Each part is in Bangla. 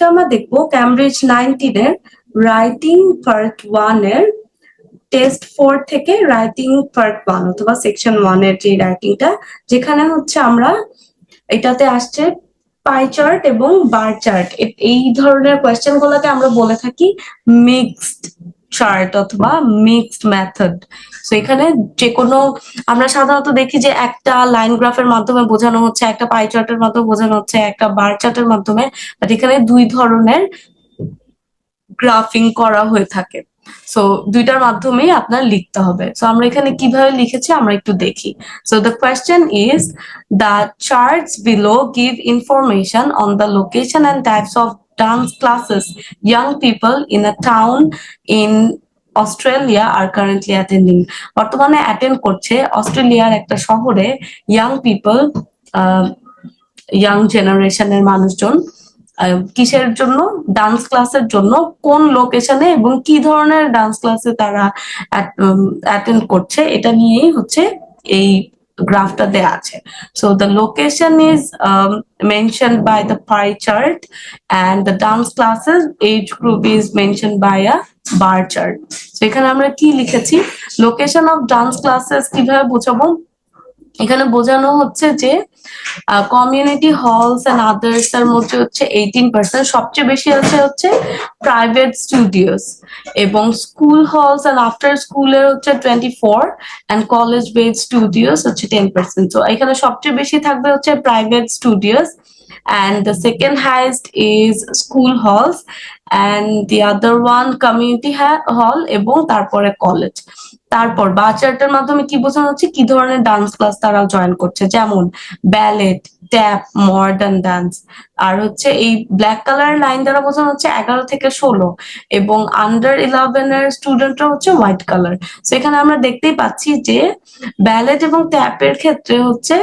আজকে আমরা দেখব ক্যামব্রিজ নাইনটিনের রাইটিং পার্ট ওয়ানের টেস্ট ফোর থেকে রাইটিং পার্ট ওয়ান অথবা সেকশন ওয়ানের যে রাইটিংটা যেখানে হচ্ছে আমরা এটাতে আসছে পাই চার্ট এবং বার চার্ট এই ধরনের কোয়েশ্চেন গুলোকে আমরা বলে থাকি মিক্সড চার্ট অথবা মিক্সড মেথড তো এখানে যে কোনো আমরা সাধারণত দেখি যে একটা লাইন গ্রাফের মাধ্যমে বোঝানো হচ্ছে, একটা পাই চার্টের মাধ্যমে বোঝানো হচ্ছে, একটা বার চার্টের মাধ্যমে বাট এখানে দুই ধরনের গ্রাফিং করা হয়ে থাকে। সো দুইটার মাধ্যমেই আপনার লিখতে হবে। সো আমরা এখানে কীভাবে লিখেছি আমরা একটু দেখি। So the question is the charts below give information on the location and types of dance classes. Young people in a town in Australia are currently attending বর্তমানে অ্যাটেন্ড করছে অস্ট্রেলিয়ার একটা শহরে ইয়াং পিপল ইয়াং জেনারেশনের মানুষজন। কিসের জন্য? ডান্স ক্লাসের জন্য। কোন লোকেশনে এবং কি ধরনের ডান্স ক্লাসে তারা অ্যাটেন্ড করছে? এটা নিয়েই হচ্ছে এই গ্রাফটাতে আছে। So the location is mention by the pie chart and the dance classes age group is mention by a bar chart এখানে আমরা কি লিখেছি? লোকেশন অফ ডান্স ক্লাসেস কীভাবে বোঝাবো? এখানে বোঝানো হচ্ছে যে কমিউনিটি হলস এন্ড আদার্স এর মধ্যে হচ্ছে এইটিন পার্সেন্ট সবচেয়ে বেশি আছে হচ্ছে প্রাইভেট স্টুডিওস এবং স্কুল হলস এন্ড আফটার স্কুলের হচ্ছে twenty four and college bed studios হচ্ছে টেন পার্সেন্ট তো এখানে সবচেয়ে বেশি থাকবে হচ্ছে private studios and the second highest is school halls and the other one community ha- hall এবং তারপরে কলেজ তারপর বাচ্চাটার মাধ্যমে কি বোঝানো হচ্ছে? কি ধরনের ডান্স ক্লাস তারা জয়েন করছে? যেমন ব্যালেট ট্যাপ মডার্ন ডান্স আর হচ্ছে এই ব্ল্যাক কালার লাইন দ্বারা বোঝানো হচ্ছে এগারো থেকে ষোলো এবং আন্ডার ইলেভেন এর স্টুডেন্টরা হচ্ছে হোয়াইট কালার তো এখানে আমরা দেখতেই পাচ্ছি যে ব্যালেট এবং ট্যাপের ক্ষেত্রে হচ্ছে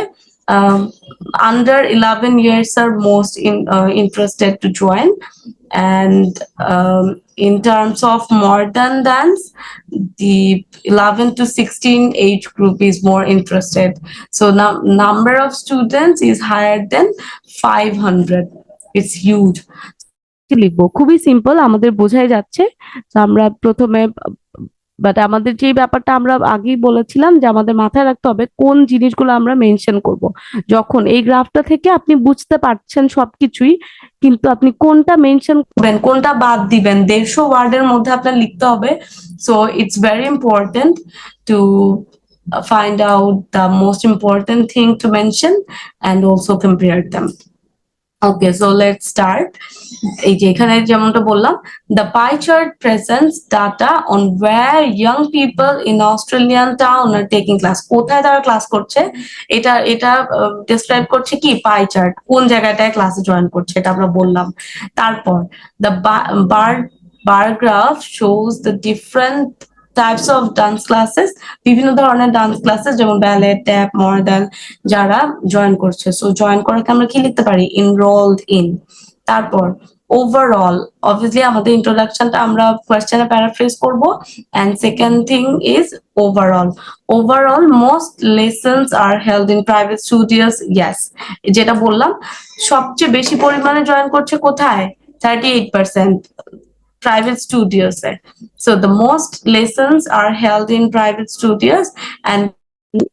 under 11 years are most in, uh, interested to join and um, in terms of modern dance the 11 to 16 age group is more interested so now number of students is higher than 500 it's huge লিখব খুবই সিম্পল আমাদের বোঝাই যাচ্ছে আমরা প্রথমে বাট আমাদের যে ব্যাপারটা আমরা আগেই বলেছিলাম যে আমাদের মাথায় রাখতে হবে কোন জিনিসগুলো আমরা মেনশন করব। যখন এই গ্রাফটা থেকে আপনি বুঝতে পারছেন সবকিছুই, কিন্তু আপনি কোনটা মেনশন করবেন, কোনটা বাদ দিবেন, দেড়শো ওয়ার্ডের মধ্যে আপনার লিখতে হবে। So it's very important to find out the most important thing to mention and also compare them. Okay so let's start এই যে এখানে যেমনটা বললাম the pie chart presents data on where young people in Australian town are taking class কোথায় তারা ক্লাস করছে এটা এটা ডিসক্রাইব করছে কি পাই চার্ট কোন জায়গাটায় ক্লাসে জয়েন করছে এটা আমরা বললাম তারপর the bar bar bar graph shows the different types of dance classes বিভিন্ন ধরনের ডান্স ক্লাসেস যেমন ব্যালেট ট্যাপ মডার্ন যারা জয়েন করছে। সো জয়েন করাকে আমরা কি লিখতে পারি? ইনরোলড ইন তারপর ওভারঅল অবভিয়াসলি আমাদের ইন্ট্রোডাকশনটা আমরা কোয়েশ্চেনে প্যারাফ্রেজ করব। And second thing is overall overall most lessons are held in private studios yes যেটা বললাম, সবচেয়ে বেশি পরিমাণে জয়েন করছে কোথায়? Thirty eight percent private studios. So the most lessons are held in private studios and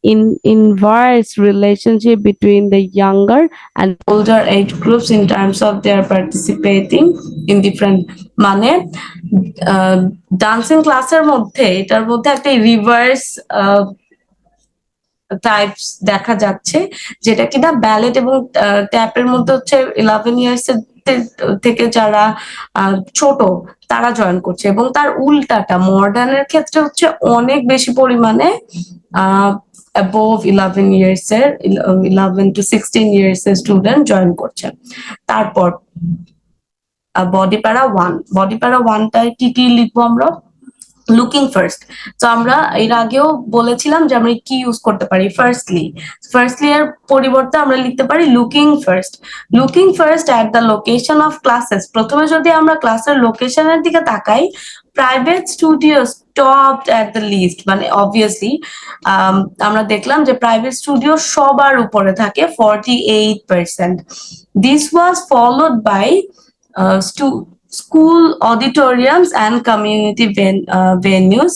in inverse relationship between the younger and older age groups in terms of their participating in different মানে ডান্সিং ক্লাসের মধ্যে এটার মধ্যে একটা রিভার্স টাইপস দেখা যাচ্ছে যেটা কিনা ব্যালেট এবং ট্যাপের মধ্যে হচ্ছে ইলেভেন ইয়ার্স এর থেকে যারা ছোট, তারা জয়েন করছে এবং তার উল্টাটা মডার্নের ক্ষেত্রে হচ্ছে অনেক বেশি পরিমাণে অ্যাবোভ ইলেভেন ইয়ার্স এর ইলেভেন টু সিক্সটিন ইয়ার্স এর স্টুডেন্ট জয়েন করছে। তারপর বডি প্যারা ওয়ান বডি প্যারা ওয়ানটায় কি কি লিখব আমরা? লুকিং ফার্স্ট তো আমরা এর আগেও বলেছিলাম যে আমরা কি ইউজ করতে পারি? ফার্স্টলি ফার্স্টলি এর পরিবর্তে আমরা লিখতে পারি looking first looking first at the location of classes প্রথমে যদি আমরা ক্লাসের লোকেশনের দিকে তাকাই private studio top at the list মানে অবভিয়াসলি আমরা দেখলাম যে প্রাইভেট স্টুডিও সবার উপরে থাকে forty eight percent this was followed by school auditoriums and community ven- uh, venues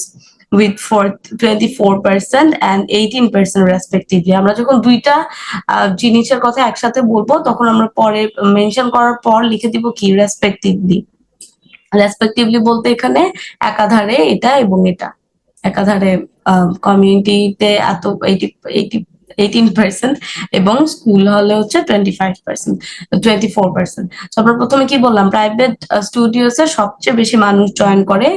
with for 24% and 18% respectively. আমরা যখন দুইটা জিনিসের কথা একসাথে বলব তখন আমরা পরে মেনশন করার পর লিখে দিব কি রেসপেক্টিভলি রেসপেক্টিভলি বলতে এখানে একাধারে এটা এবং এটা। একাধারে কমিউনিটিতে এত এইটি এইটি এইটিন পার্সেন্ট এবং স্কুল হলে হচ্ছে twenty five percent twenty four percent আমরা প্রথমে কি বললাম প্রাইভেট স্টুডিওসে সবচেয়ে বেশি মানুষ জয়েন করে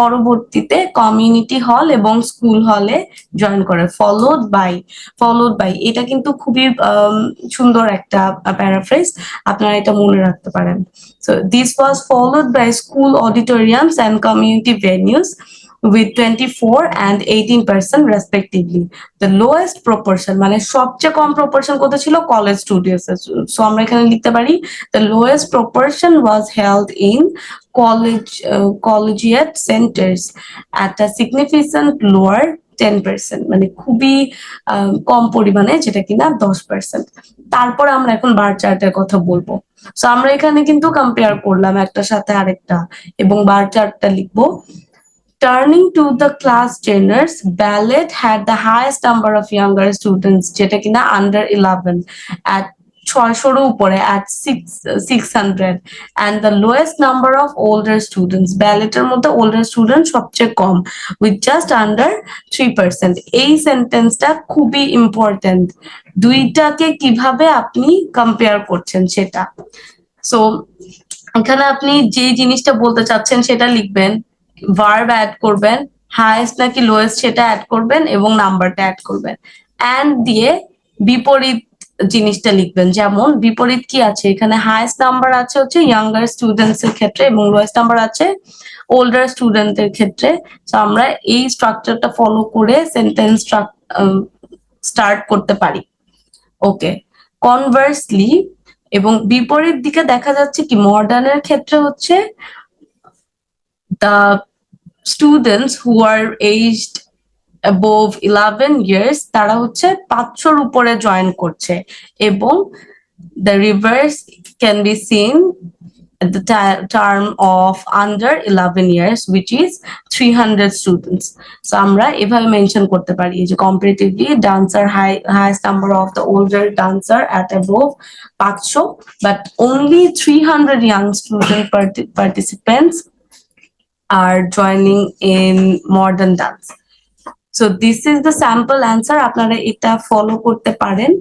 পরবর্তীতে কমিউনিটি হল এবং স্কুল হলে জয়েন করে ফলোড বাই ফলোড বাই এটা কিন্তু খুবই আম, সুন্দর একটা প্যারাফ্রেজ আপনারা এটা মনে রাখতে পারেন। So this was followed by school auditoriums and community venues with 24 and 18 percent respectively. The lowest proportion মানে সবচেয়ে কম proportion কত ছিল কলেজ স্টুডিওস সো আমরা এখানে লিখতে পারি the lowest proportion was held in college uh, collegiate centers at a significant lower 10% মানে খুবই কম পরিমাণে যেটা কিনা দশ পার্সেন্ট তারপর আমরা এখন বার চার্টের কথা বলব সো আমরা এখানে কিন্তু কম্পেয়ার করলাম একটার সাথে আরেকটা এবং বার চার্টটা লিখব turning to the class genres ballet had the highest number of younger students যেটা কিনা আন্ডার ইলেভেন অ্যাট ছয়শোর উপরে at six six hundred and the lowest number of older students ব্যালেটের মধ্যে ওল্ডার স্টুডেন্ট সবচেয়ে কম with just under three percent এই সেন্টেন্সটা খুবই ইম্পর্টেন্ট দুইটাকে কীভাবে আপনি কম্পেয়ার করছেন সেটা? সো এখানে আপনি যে জিনিসটা বলতে চাচ্ছেন সেটা লিখবেন। ভার্ব অ্যাড করবেন হাইয়েস্ট নাকি লোয়েস্ট সেটা অ্যাড করবেন এবং নাম্বারটা অ্যাড করবেন। অ্যান্ড দিয়ে বিপরীত জিনিসটা লিখবেন। যেমন বিপরীত কি আছে? এখানে হাইয়েস্ট নাম্বার আছে হচ্ছে ইয়াঙ্গার স্টুডেন্টস এর ক্ষেত্রে এবং লোয়েস্ট নাম্বার আছে ওল্ডার স্টুডেন্টের ক্ষেত্রে। তো আমরা এই স্ট্রাকচারটা ফলো করে সেন্টেন্স স্টার্ট করতে পারি। ওকে কনভার্সলি এবং বিপরীত দিকে দেখা যাচ্ছে কি মডার্নের ক্ষেত্রে হচ্ছে the students who are aged above 11 years তারা হচ্ছে পাঁচশোর উপরে জয়েন করছে এবং the reverse can be seen at the term of under 11 years which is 300 students so আমরা এভাবে মেনশন করতে পারি যে comparatively dancer high highest number of the older dancer at above 500 but only 300 young student parti- participants are joining in modern dance. So this is the sample answer আপনারা এটা ফলো করতে পারেন